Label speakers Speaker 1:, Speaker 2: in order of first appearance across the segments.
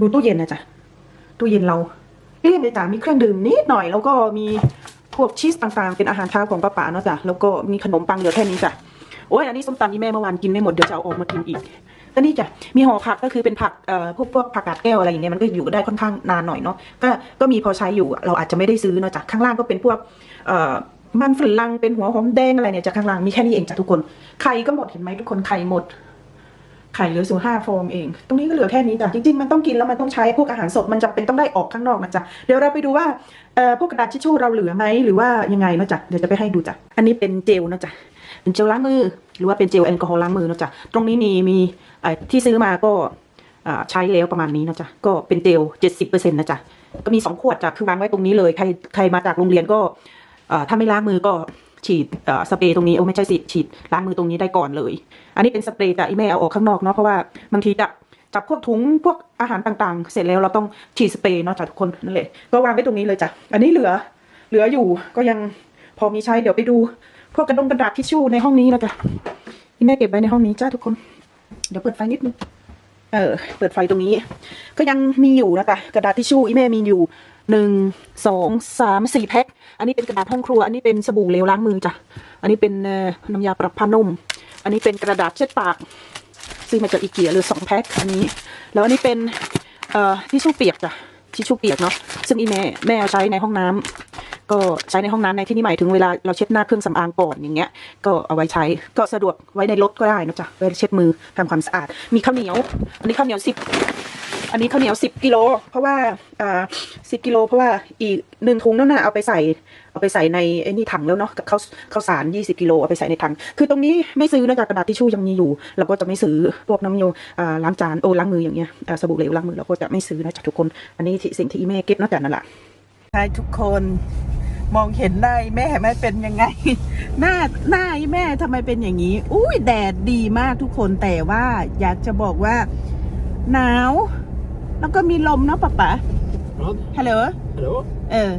Speaker 1: ดูตู้เย็นนะจ๊ะตู้เย็นเราเรียบเลยจ้ะมีเครื่องดื่มนิดหน่อย แล้วก็มีพวกชีสต่างๆ เป็นอาหารเช้าของป้าป๋าเนาะจ้ะแล้วก็มีขนมปังเหลือแค่นี้จ้ะโอ้ยอันนี้ส้มตำที่แม่เมื่อวานกินไม่หมดเดี๋ยวจะเอาออกมากินอีกก็นี่จ้ะมีห่อผักก็คือเป็นผักเอ่อพวกพวกผักกาดแก้วอะไรอย่างเงี้ยมันก็อยู่ได้ค่อนข้างนานหน่อยเนาะก็ก็มีพอใช้อยู่เราอาจจะไม่ได้ซื้อเนาะจ้ะข้างล่างก็เป็นพวกเอ่อมันฝรั่งเป็นหัวหอมแดงอะไรเนี่ยจากข้างล่างมีแค่นี้เองจ้ะทุกคนไข่ก็หมดเห็นไหมทุกคนไข่หมด ไข่เหลือสูห้าฟองเอง ตรงนี้ก็เหลือแค่นี้จ้ะจริงๆ มันต้องกินแล้วมันต้องใช้พวกอาหารสดมันจำเป็นต้องได้ออกข้างนอกนะจ๊ะเดี๋ยวเราไปดูว่าเอ่อพวกกระดาษทิชชู่เราเหลือไหมหรือว่ายังไงนะจ๊ะเดี๋ยวจะไปให้ดูจ้ะอันนี้เป็นเจลนะจ๊ะเป็นเจลล้างมือ หรือว่าเป็นเจลแอลกอฮอล์ล้างมือนะจ๊ะตรงนี้มีมีที่ซื้อมาก็ใช้แล้วประมาณนี้นะจ๊ะก็เป็นเจลเจ็ดสิบเปอร์เซ็นต์นะจ๊ะก็มีสองขวดจ้ะคือวางไว้ตรงนี้เลยใครใครมาจากโรงเรียนก็ถ้าไม่ล้างมือก็ ฉีดสเปรย์ตรงนี้โอ้ไม่ใช่สิฉีดล้างมือตรงนี้ได้ก่อนเลย อันนี้เป็นสเปรย์จากอีแม่เอาออกข้างนอกเนาะเพราะว่าบางทีจะจับพวกถุงพวกอาหารต่างๆ เสร็จแล้วเราต้องฉีดสเปรย์เนาะจากทุกคนนั่นแหละก็วางไว้ตรงนี้เลยจ้ะอันนี้เหลือเหลืออยู่ก็ยังพอมีใช้เดี๋ยวไปดู พวกกระดงกระดาษทิชชู่ในห้องนี้นะจ๊ะที่แม่เก็บไว้ในห้องนี้จ้าทุกคน เดี๋ยวเปิดไฟนิดนึงเออ เปิดไฟตรงนี้ ก็ยังมีอยู่นะจ๊ะกระดาษทิชชู่อีแม่มีอยู่ หนึ่งสองสามสี่แพ็ค อันนี้เป็นกระดาษห้องครัว อันนี้เป็นสบู่เหลวล้างมือจ้ะ อันนี้เป็นน้ำยาปรับผ้านุ่ม อันนี้เป็นกระดาษเช็ดปาก ซื้อมาจากอีเกียหรือสองแพ็คอันนี้ แล้วอันนี้เป็นทิชชู่เปียกจ้ะ ทิชชู่เปียกเนาะ ซึ่งอีแม่แม่เอาใช้ในห้องน้ำก็ใช้ในห้องน้ำในที่นี้หมายถึงเวลาเราเช็ดหน้าเครื่องสำอางก่อนอย่างเงี้ย ก็เอาไว้ใช้ ก็สะดวกไว้ในรถก็ได้นะจ๊ะไว้เช็ดมือทำความสะอาด มีข้าวเหนียว อันนี้ข้าวเหนียวสิบ อันนี้ข้าวเหนียวสิบกิโลเพราะว่าอ่าสิบกิโลเพราะว่าอีกหนึ่งถุงนั่นน่ะเอาไปใส่เอาไปใส่ในไอ้นี่ถังแล้วเนาะกับข้าวข้าวสารยี่สิบกิโลเอาไปใส่ในถัง คือตรงนี้ไม่ซื้อนะจ๊ะกระดาษทิชชู่ยังมีอยู่เราก็จะไม่ซื้อพวกน้ำยอ่าล้างจานโอ้ล้างมืออย่างเงี้ยอ่าสบู่เหลวล้างมือเราก็จะไม่ซื้อนะจ๊ะทุกคน อันนี้ที่สิ่งที่อีแม่เก็บนอกจากนั่นแหละ
Speaker 2: ใช่ทุกคนมองเห็นได้แม่แม่เป็นยังไง หน้าหน้าแม่ทำไมเป็นอย่างนี้ อุ้ยแดดดีมากทุกคนแต่ว่าอยากจะบอกว่า หนาว แล้วก็มีลมเนาะป๊าป๊า
Speaker 3: Vad?
Speaker 2: ฮัลโหล
Speaker 3: Hallå?
Speaker 2: เออ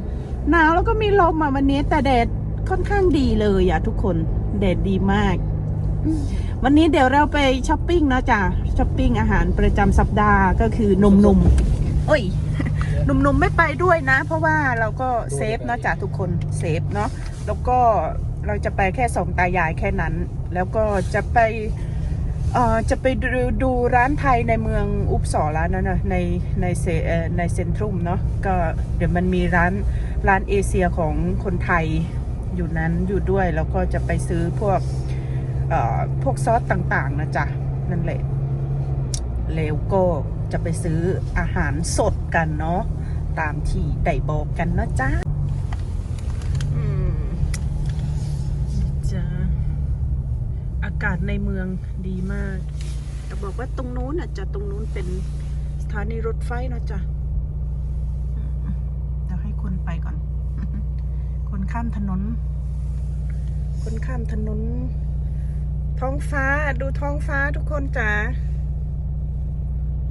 Speaker 2: หนาวแล้วก็มีลมอะวันนี้ แต่แดดค่อนข้างดีเลยอะทุกคน แดดดีมาก วันนี้เดี๋ยวเราไปช้อปปิ้งเนาะจ้ะช้อปปิ้งอาหารประจำสัปดาห์ก็คือหนุ่มๆโอ้ยหนุ่มๆไม่ไปด้วยนะ เพราะว่าเราก็เซฟเนาะจ้ะทุกคนเซฟเนาะแล้วก็เราจะไปแค่สองตายายแค่นั้น แล้วก็จะไป เอ่อจะไปดูดูร้านไทยในเมืองอุปสอร้านนั้นนะในในเซในเซ็นทรัลเนาะก็เดี๋ยวมันมีร้านร้านเอเชียของคนไทยอยู่นั้นอยู่ด้วย แล้วก็จะไปซื้อพวกเอ่อพวกซอสต่างๆนะจ๊ะ นั่นแหละแล้วก็จะไปซื้ออาหารสดกันเนาะตามที่ได้บอกกันนะจ้าอืมจ้าอากาศในเมืองดีมากจะบอกว่าตรงนู้นอะจะตรงนู้นเป็นสถานีรถไฟเนาะจ้ะเดี๋ยวให้คนไปก่อน คนข้ามถนน คนข้ามถนน ท้องฟ้าดูท้องฟ้าทุกคนจ้า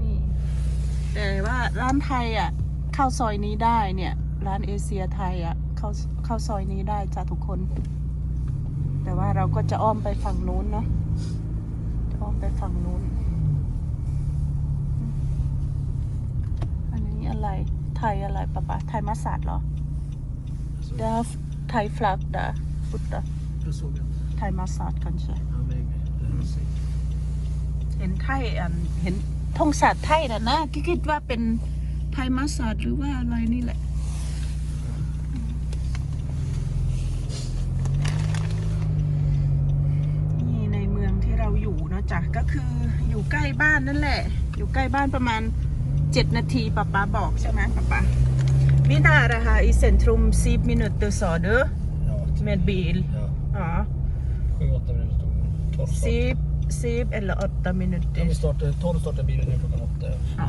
Speaker 2: นี่ แต่ว่าร้านไทยอะ เข้าซอยนี้ได้เนี่ย ร้านเอเชียไทยอะ เข้าเข้าซอยนี้ได้จ้ะทุกคน แต่ว่าเราก็จะอ้อมไปฝั่งนู้นเนาะจะอ้อมไปฝั่งนู้น อันนี้อะไร ไทยอะไรปะปะไทยมัสตัดเหรอ
Speaker 3: Jag såg,
Speaker 2: เดฟไทยฟลักดาฟุตดาไทยมัสตัดกันใช่เห็นไทยอันเห็นธงชาติไทยนะนะคิดว่าเป็นไทยมัสตัดหรือว่าอะไรนี่แหละ นี่ในเมืองที่เราอยู่เนอะจ๊ะก็ คืออยู่ใกล้บ้านนั่นแหละ อยู่ใกล้บ้านประมาณเจ็ดนาทีป๊าป๊าบอกใช่ไหมป๊าป๊ามินาระฮะอีเซนทรุมซีมินุตเตอร์สอเดอ
Speaker 3: Ja, typ.
Speaker 2: เมดบีล
Speaker 3: ja.
Speaker 2: อ๋อ
Speaker 3: Sju, åtta minuter tog det. Tolv
Speaker 2: ซี
Speaker 3: start.
Speaker 2: บซีบเอลออตตามินุตเต
Speaker 3: Ja, vi startade, tolv startade bilen nu klockan åtta.
Speaker 2: อ๋อ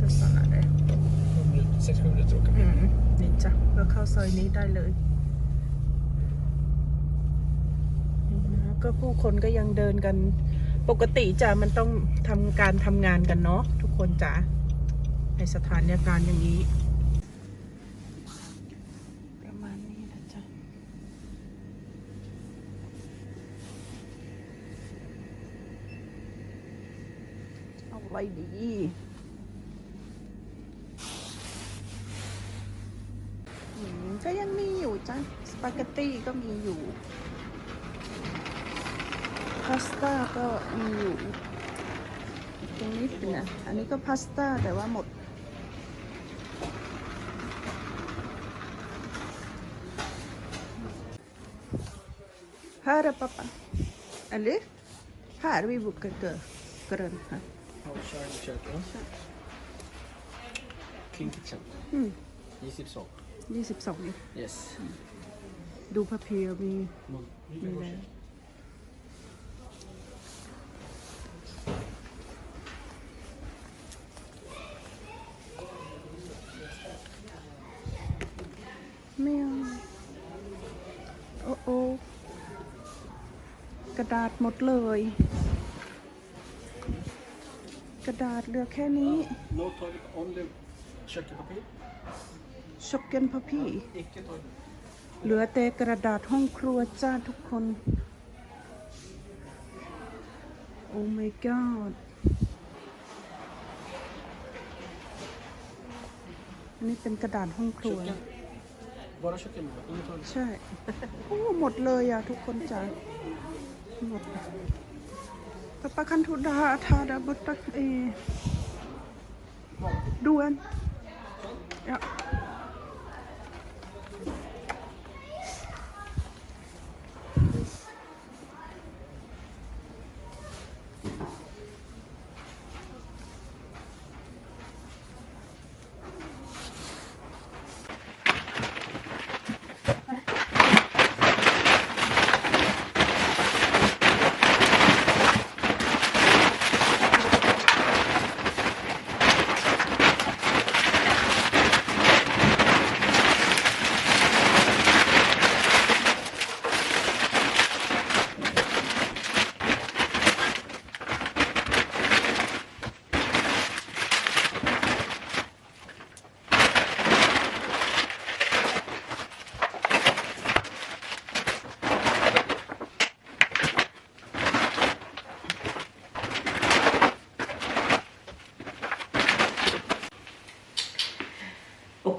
Speaker 2: ตัวสนาเด
Speaker 3: Sju minuter, Sex, sju minuter åker
Speaker 2: อื
Speaker 3: bilen.
Speaker 2: มนี่จ้ะก็เข้าซอยนี้ได้เลยนี่นะก็ผู้คนก็ยังเดินกัน ปกติจะมันต้องทำการทำงานกันเนาะทุกคนจ้ะในสถานการณ์อย่างนี้ไรดีก็ยังมีอยู่จ้ะ สปาเกตตี้ก็มีอยู่ พาสต้าก็มีอยู่ตรงนี้เป็นอะอันนี้ก็พาสต้าแต่ว่าหมด Här är pappa. Eller? Här vid boken grön här.
Speaker 3: Ja, kör i köket. Clean kitchen.
Speaker 2: อืม
Speaker 3: 22.
Speaker 2: ยี่สิบสอง
Speaker 3: Yes.
Speaker 2: ดูพระเพียมี
Speaker 3: Mug.
Speaker 2: มีแล้วไม่เอาโอ้โอกระ ดาษหมดเลย กระดาษเหลือแค่นี้
Speaker 3: No toilet, only kökspapper.
Speaker 2: ช็อกเกนพะพี่
Speaker 3: Icke toilet.
Speaker 2: เหลือแต่กระดาษห้องครัวจ้าทุกคน โอ้ my god อันนี้เป็นกระดาษห้องครัว
Speaker 3: Köken. Bara köken, inget toilet.
Speaker 2: ใช่ โอ้ หมดเลยอะ ทุกคนจ้า หมดปะปะคันทุดาทาดาบตักเอด่วน ja.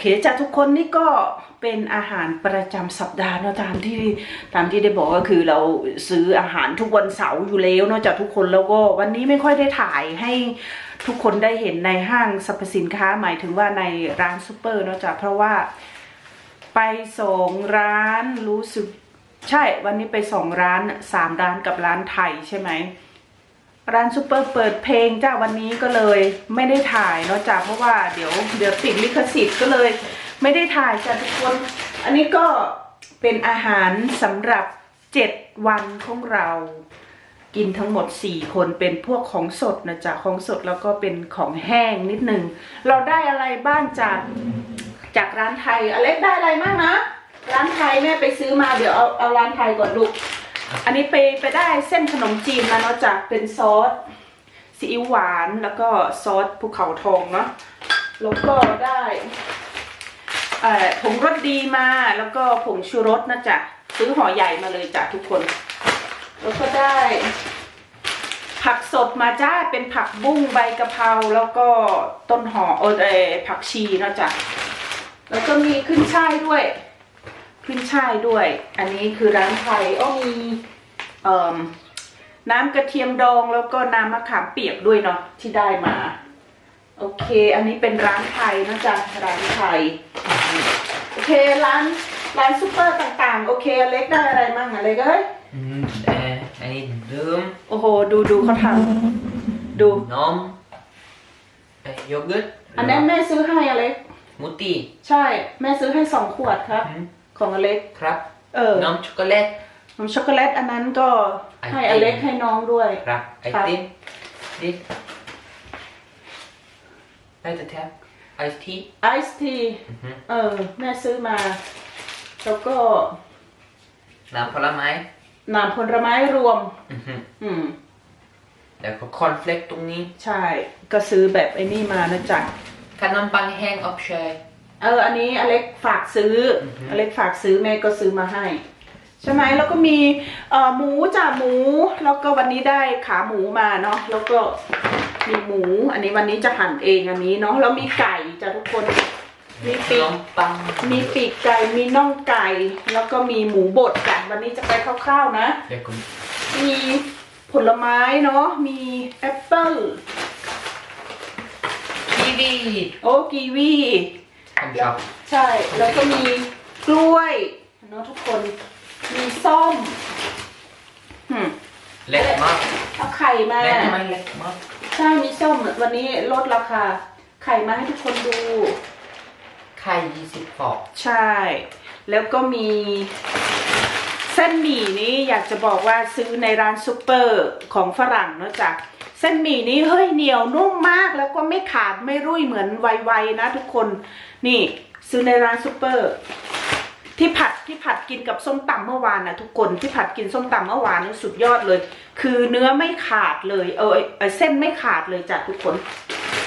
Speaker 1: เคจ้ะทุกคนนี่ก็เป็นอาหารประจำสัปดาห์เนาะตามที่ตามที่ได้บอกก็คือเราซื้ออาหารทุกวันเสาร์อยู่แล้วเนาะจ้ะทุกคนแล้วก็วันนี้ไม่ค่อยได้ถ่ายให้ทุกคนได้เห็นในห้างสรรพสินค้าหมายถึงว่าในร้านซูเปอร์เนาะจ้ะเพราะว่าไปสองร้านรู้สึกใช่วันนี้ไปสองร้านสามร้านกับร้านไทยใช่ไหม ร้านซูเปอร์เปิดเพลงจ้าวันนี้ก็เลยไม่ได้ถ่ายเนาะจ้าเพราะว่าเดี๋ยวเดี๋ยวติดลิขสิทธิ์ก็เลย ไม่ได้ถ่ายจ้าทุกคน อันนี้ก็เป็นอาหารสำหรับเจ็ดวันของเรา กินทั้งหมดสี่คนเป็นพวกของสดนะจ๊ะของสดแล้วก็เป็นของแห้งนิดนึงเราได้อะไรบ้างจากจากร้านไทยอเล็กได้อะไรบ้างนะ ร้านไทยแม่ไปซื้อมาเดี๋ยวเอาเอาร้านไทยก่อนลูก อันนี้ไปไปได้เส้นขนมจีนมาเนาะจากเป็นซอสซีอิ๊วหวานแล้วก็ซอสภูเขาทองเนาะแล้วก็ได้ผงรสดีมาแล้วก็ผงชูรสนะจ๊ะซื้อห่อใหญ่มาเลยจ้ะทุกคน แล้วก็ได้ ผักสดมาจ้าเป็นผักบุ้งใบกะเพราแล้วก็ต้นหอมเออเออผักชีนะจ้ะแล้วก็มีขึ้นช่ายด้วย ขึ้นช่ายด้วย อันนี้คือร้านไทยอ้อมีเอ่มน้ำกระเทียมดองแล้วก็น้ำมะขามเปียกด้วยเนาะที่ได้มา โอเค อันนี้เป็นร้านไทยนะจ๊ะร้านไทยโอเคร้านร้านซูเปอร์ต่างๆ โอเคอเล็กได้อะไรมั่งอะไรก็เฮ้ย
Speaker 4: Mm, eh, I need rum,
Speaker 1: โอ้โหดูดูเขาทำดู
Speaker 4: nom, eh, yoghurt,
Speaker 1: อันนั้นแม่ซื้อให้อเล็ก
Speaker 4: smoothie,
Speaker 1: ใช่ แม่ซื้อให้สองขวดครับ
Speaker 4: Mhm.
Speaker 1: ของอเล็ก
Speaker 4: krab,
Speaker 1: เออ
Speaker 4: nom chocolate,
Speaker 1: นมช็อกโกแลตอันนั้นก็ให้
Speaker 4: ไอติม
Speaker 1: อเล็กให้น้องด้วย
Speaker 4: krab,
Speaker 1: Krab.
Speaker 4: ice tea, this, light the tap, iced tea,
Speaker 1: ไอซ์ที
Speaker 4: Mhm.
Speaker 1: เออ แม่ซื้อมา แล้วก็
Speaker 4: น้ำผลไม้
Speaker 1: น้ำผลไม้รวม
Speaker 4: อือฮึ
Speaker 1: อืม
Speaker 4: แล้วก็คอนเฟลกตรงนี้
Speaker 1: ใช่ ก็ซื้อแบบไอ้นี่มานะจ๊ะ
Speaker 4: ขนมปังแห้งอบเชย
Speaker 1: เอออันนี้อเล็กฝากซื้ออ
Speaker 4: อฮึ
Speaker 1: อเล็กฝากซื้อแม่ก็ซื้อมาให้ ใช่ไหมแล้วก็มีเอ่อหมูจ่าหมู แล้วก็วันนี้ได้ขาหมูมาเนาะแล้วก็มีหมู อันนี้วันนี้จะหั่นเองอันนี้เนาะแล้วมีไก่จ้ะทุกคน มี
Speaker 4: ข
Speaker 1: ปี
Speaker 4: น
Speaker 1: ก
Speaker 4: มปัง
Speaker 1: มีปีกไก่มีน่องไก่ แล้วก็มีหมูบดกันวันนี้จะไปคร่าวๆนะ
Speaker 4: เดี๋ยวคุณ
Speaker 1: มีผลไม้เนาะมีแอปเปิ้ล
Speaker 4: กีวี
Speaker 1: โอ้กีวี
Speaker 4: ผมชอบ
Speaker 1: ใช่ แล้วก็มีกล้วยเนาะทุกคน มีส้มหืม
Speaker 4: เล็กมาก
Speaker 1: เอาไข่มา
Speaker 4: เล็กไหมเล็กมาก
Speaker 1: ใช่ มีส้มวันนี้ลดราคา ไข่มาให้ทุกคนดู
Speaker 4: ไข่ยี่สิบฟอง
Speaker 1: ใช่ แล้วก็มีเส้นหมี่นี้อยากจะบอกว่าซื้อในร้านซูเปอร์ของฝรั่งเนอะจ๊ะ เส้นหมี่นี้เฮ้ยเหนียวนุ่มมากแล้วก็ไม่ขาดไม่รุ่ยเหมือนไวๆนะทุกคนนี่ซื้อในร้านซูเปอร์ที่ผัดที่ผัดกินกับส้มตำเมื่อวานนะทุกคนที่ผัดกินส้มตำเมื่อวานนี่สุดยอดเลย คือเนื้อไม่ขาดเลย เออเออเส้นไม่ขาดเลยจ้ะทุกคน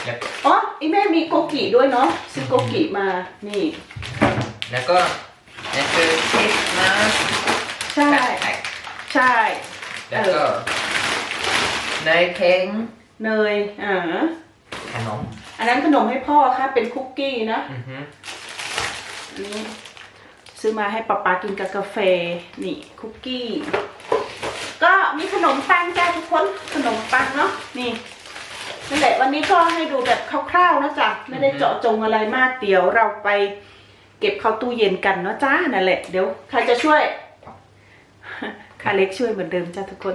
Speaker 4: แล้ว
Speaker 1: อ๋อไอแม่มีโกกิด้วยเนาะซื้อโกกิมานี่
Speaker 4: แล้วก็นี่คือชีสนะ
Speaker 1: ใช่ใช่
Speaker 4: แล้วก็ เนยเค้ง
Speaker 1: เนยอ่า
Speaker 4: ขนม
Speaker 1: อันนั้นขนมให้พ่อค่ะ เป็นคุกกี้นะ
Speaker 4: อือฮึ
Speaker 1: อันนี้ซื้อมาให้ป๊าป๊ากินกับกาแฟนี่คุกกี้ ก็มีขนมปังจ้าทุกคนขนมปังเนาะนี่นั่นแหละวันนี้ก็ให้ดูแบบคร่าวๆนะจ๊ะไม่ได้เจาะจงอะไรมากเดี๋ยวเราไปเก็บเข้าตู้เย็นกันเนาะจ้านั่นแหละเดี๋ยวใครจะช่วยค่าเล็กช่วยเหมือนเดิมจ้าทุกคน